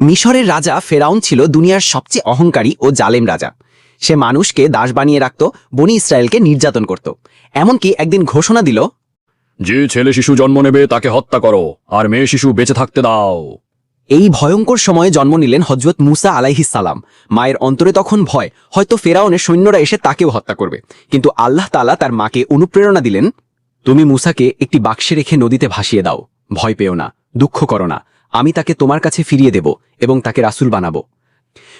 মিশরের রাজা ফেরাউন ছিল দুনিয়ার সবচেয়ে অহংকারী ও জালেম রাজা। সে মানুষকে দাস বানিয়ে রাখত বনি ইসরায়েলকে নির্যাতন করত। এমনকি একদিন ঘোষণা দিল যে ছেলে শিশু জন্ম নেবে তাকে হত্যা করো আর মেয়ে শিশু বেঁচে থাকতে দাও। এই ভয়ঙ্কর সময়ে জন্ম নিলেন হজরত মুসা আলাইহিসালাম মায়ের অন্তরে তখন ভয় হয়তো ফেরাউনের সৈন্যরা এসে তাকেও হত্যা করবে। কিন্তু আল্লাহ তালা তার মাকে অনুপ্রেরণা দিলেন তুমি মুসাকে একটি বাক্সে রেখে নদীতে ভাসিয়ে দাও ভয় পেও না দুঃখ করো না আমি তাকে তোমার কাছে ফিরিয়ে দেব এবং তাকে রাসুল বানাবো।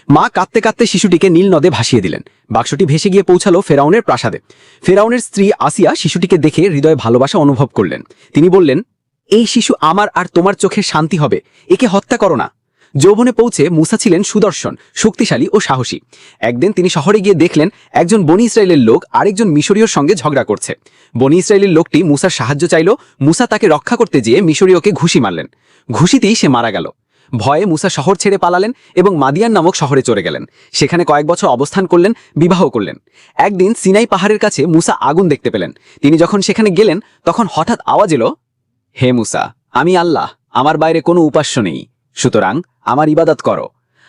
মা কাঁদতে কাঁদতে শিশুটিকে নীল নদে ভাসিয়ে দিলেন। বাক্সটি ভেসে গিয়ে পৌঁছালো ফেরাউনের প্রাসাদে। ফেরাউনের স্ত্রী আসিয়া শিশুটিকে দেখে হৃদয়ে ভালোবাসা অনুভব করলেন। তিনি বললেন, এই শিশু আমার আর তোমার চোখে শান্তি হবে। একে হত্যা করো না। যৌবনে পৌঁছে মুসা ছিলেন সুদর্শন, শক্তিশালী ও সাহসী। একদিন তিনি শহরে গিয়ে দেখলেন একজন বনি ইসরায়েলের লোক আরেকজন মিশরীয়র সঙ্গে ঝগড়া করছে। বনি ইসরায়েলের লোকটি মুসার সাহায্য চাইল, মুসা তাকে রক্ষা করতে যেয়ে মিশরীয়কে ঘুষি মারলেন। ঘুষিতেই সে মারা গেল। ভয়ে মুসা শহর ছেড়ে পালালেন এবং মাদিয়ান নামক শহরে চলে গেলেন। সেখানে কয়েক বছর অবস্থান করলেন, বিবাহ করলেন। একদিন সিনাই পাহাড়ের কাছে মুসা আগুন দেখতে পেলেন। তিনি যখন সেখানে গেলেন, তখন হঠাৎ আওয়াজ এলো, হে মুসা, আমি আল্লাহ, আমার বাইরে কোনো উপাস্য নেই। সুতরাং আমার ইবাদত করো।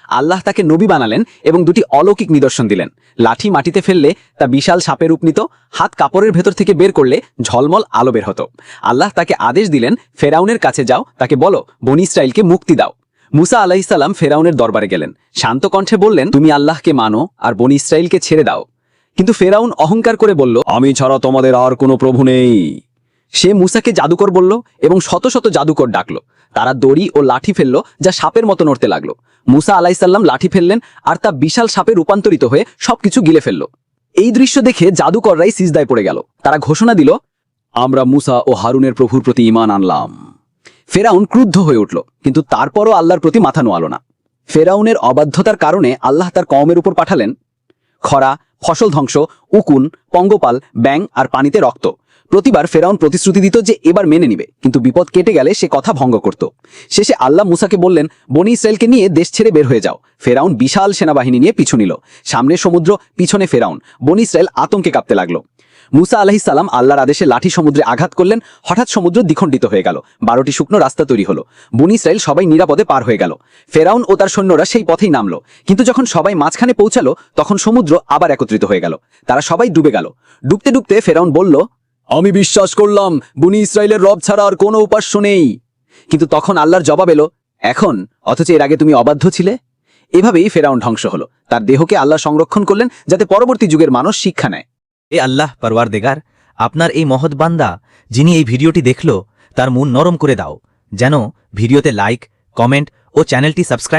আল্লাহ তাকে নবী বানালেন এবং দুটি অলৌকিক নিদর্শন দিলেন। লাঠি মাটিতে ফেললে তা বিশাল সাপের রূপ নিত, হাত কাপড়ের ভেতর থেকে বের করলে ঝলমল আলো বের হতো। আল্লাহ তাকে আদেশ দিলেন, ফেরাউনের কাছে যাও, তাকে বলো, বনি ইসরায়েলকে মুক্তি দাও। মুসা আলাহিসাল্লাম ফেরাউনের দরবারে গেলেন। শান্ত কণ্ঠে বললেন, তুমি আল্লাহকে মানো আর বনি ইসরায়েলকে ছেড়ে দাও। কিন্তু ফেরাউন অহংকার করে বলল, আমি ছাড়া তোমাদের আর কোনো প্রভু নেই। সে মুসাকে জাদুকর বলল এবং শত শত জাদুকর ডাকলো। তারা দড়ি ও লাঠি ফেলল যা সাপের মতো নড়তে লাগল। মুসা আলাইসাল্লাম লাঠি ফেললেন আর তা বিশাল সাপে রূপান্তরিত হয়ে সবকিছু গিলে ফেলল। এই দৃশ্য দেখে জাদুকররাই সিজদায় পড়ে গেল। তারা ঘোষণা দিল, আমরা মুসা ও হারুনের প্রভুর প্রতি ইমান আনলাম। ফেরাউন ক্রুদ্ধ হয়ে উঠল, কিন্তু তারপরও আল্লাহর প্রতি মাথা নোয়াল না। ফেরাউনের অবাধ্যতার কারণে আল্লাহ তার কওমের উপর পাঠালেন, খরা, ফসল ধ্বংস, উকুন, পঙ্গপাল ব্যাং আর পানিতে রক্ত। প্রতিবার ফেরাউন প্রতিশ্রুতি দিত যে এবার মেনে নিবে, কিন্তু বিপদ কেটে গেলে সে কথা ভঙ্গ করত। শেষে আল্লাহ মুসাকে বললেন, বনি ইসরায়েলকে নিয়ে দেশ ছেড়ে বের হয়ে যাও। ফেরাউন বিশাল সেনাবাহিনী নিয়ে পিছু নিল। সামনে সমুদ্র, পিছনে ফেরাউন। বনি ইসরায়েল আতঙ্কে কাঁপতে লাগল। মুসা আলাহিস সালাম আল্লাহর আদেশে লাঠি সমুদ্রে আঘাত করলেন। হঠাৎ সমুদ্র দ্বিখণ্ডিত হয়ে গেল। বারোটি শুকনো রাস্তা তৈরি হলো। বনি ইসরায়েল সবাই নিরাপদে পার হয়ে গেল। ফেরাউন ও তার সৈন্যরা সেই পথেই নামলো। কিন্তু যখন সবাই মাঝখানে পৌঁছালো, তখন সমুদ্র আবার একত্রিত হয়ে গেল। তারা সবাই ডুবে গেল। ডুবতে ডুবতে ফেরাউন বলল আমি বিশ্বাস করলাম বুনি ইসরায়েলের রব ছাড়া আর কোনো উপাস্য নেই। কিন্তু তখন আল্লাহর জবাব এলো, এখন, অথচ এর আগে তুমি অবাধ্য ছিলে? এভাবেই ফেরাউন ধ্বংস হলো। তার দেহকে আল্লাহ সংরক্ষণ করলেন যাতে পরবর্তী যুগের মানুষ শিক্ষা নেয়। এ আল্লাহ, পরওয়ারদেগার, আপনার এই মহৎ বান্দা, যিনি এই ভিডিওটি দেখল, তার মন নরম করে দাও, যেন ভিডিওতে লাইক, কমেন্ট ও চ্যানেলটি সাবস্ক্রাইব